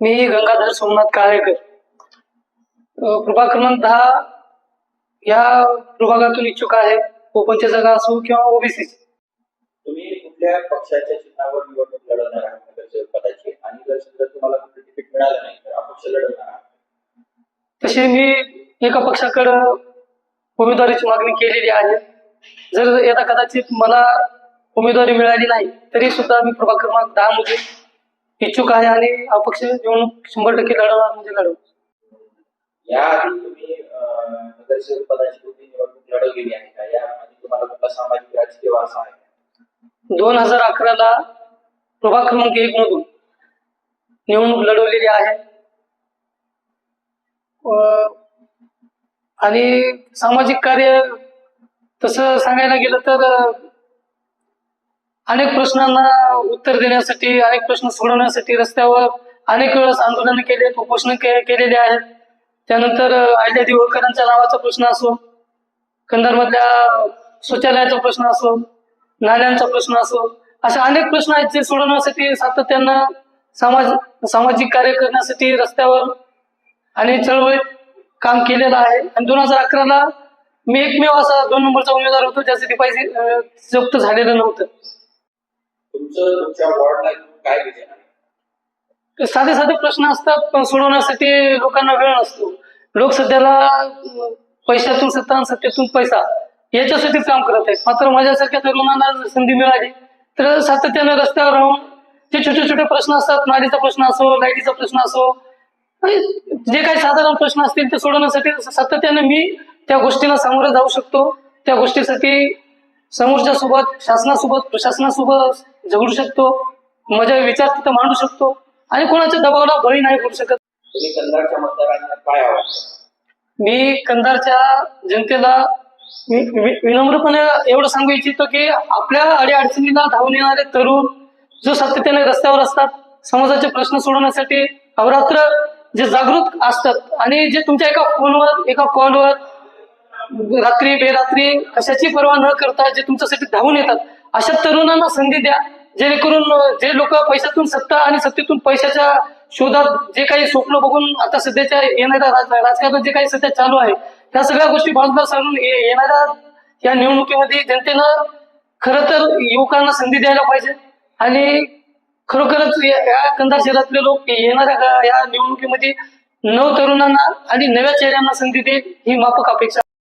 मी गंगाधर सोमनाथ काळेकर. प्रभाग क्रमांक दहा या प्रभागातून इच्छुक आहे ओपनच्या जागा असो किंवा ओबीसी तुम्ही कुठल्या पक्षाच्या चिन्हावर निवडणूक लढवणार आहात? पदाची. आणि जर समजा तुम्हाला कुठलं तिकीट मिळालं नाही तर अपक्ष लढवणार आहात. तसे मी एका पक्षाकडं उमेदवारीची मागणी केलेली आहे. जर यदा कदाचित मला उमेदवारी मिळाली नाही तरी सुद्धा मी प्रभाग क्रमांक दहा मध्ये इच्छुक आहे आणि अपक्ष निवडणूक शंभर टक्के लढवणार म्हणजे लढवणार याआधी तुम्ही अं, नगरसेवक पदाची कुठली निवडणूक लढवलेली आहे का? यामध्ये तुम्हाला कुठला सामाजिक राजकीय वारसा आहे? का? दोन हजार अकराला प्रभाग क्रमांक एक मधून निवडणूक लढवलेली आहे. अं, आणि सामाजिक कार्य तसं सांगायला गेलं तर अनेक प्रश्नांना उत्तर देण्यासाठी अनेक प्रश्न सोडवण्यासाठी रस्त्यावर अनेक वेळेस आंदोलन केले उपोषण केलेले आहेत. त्यानंतर आयल्या अहिल्यादेवी नावाचा प्रश्न असो कंधारमधल्या शौचालयाचा प्रश्न असो नाल्यांचा प्रश्न असो अशा अनेक प्रश्न आहेत जे सोडवण्यासाठी सातत्यानं समाज सामाजिक कार्य करण्यासाठी रस्त्यावर आणि चळवळीत काम केलेलं आहे. आणि दोन हजार अकराला मी एकमेव असा दोन नंबरचा उमेदवार होतो ज्यासाठी पैसे जप्त झालेलं नव्हतं. तुमचं तुमच्या वॉर्डला काय विजन आहे? साधे साधे प्रश्न असतात पण सोडवण्यासाठी लोकांना वेळ नसतो. लोक सध्याला पैशातून सत्ता आणि सत्तेतून पैसा याच्यासाठी काम करत आहेत. मात्र माझ्यासारख्या तरुणांना जर संधी मिळाली तर सातत्याने रस्त्यावर राहून जे छोटे छोटे प्रश्न असतात नालीचा प्रश्न असो लाईटीचा प्रश्न असो आणि जे काही साधारण प्रश्न असतील ते सोडवण्यासाठी सातत्याने मी त्या गोष्टीला सामोरं जाऊ शकतो. त्या गोष्टीसाठी समोरच्या सोबत शासनासोबत प्रशासनासोबत झगडू शकतो माझे विचार तिथं मांडू शकतो आणि कोणाच्या दबावाला बळी नाही पडू शकत. तुम्ही कंधारच्या मतदारांना काय मी कंधारच्या जनतेला विनम्रपणे एवढं सांगू इच्छितो की आपल्या अडीअडचणीला धावून येणारे तरुण जो सातत्याने रस्त्यावर असतात समाजाचे प्रश्न सोडवण्यासाठी अवरात्र जे जागृत असतात आणि जे तुमच्या एका फोनवर एका कॉलवर रात्री बेरात्री कशाची पर्वा न करता जे तुमच्यासाठी धावून येतात अशा तरुणांना संधी द्या. जेणेकरून जे लोक पैशातून सत्ता आणि सत्तेतून पैशाच्या शोधात जे काही स्वप्न बघून आता सध्याच्या येणाऱ्या राजकारणात जे काही सध्या चालू आहे त्या सगळ्या गोष्टी बाजूला सारून येणाऱ्या या निवडणुकीमध्ये जनतेनं खर तर युवकांना संधी द्यायला पाहिजे. आणि खरोखरच या कंधार शहरातले लोक येणाऱ्या या निवडणुकीमध्ये नव तरुणांना आणि नव्या चेहऱ्यांना संधी देईल ही माफक अपेक्षा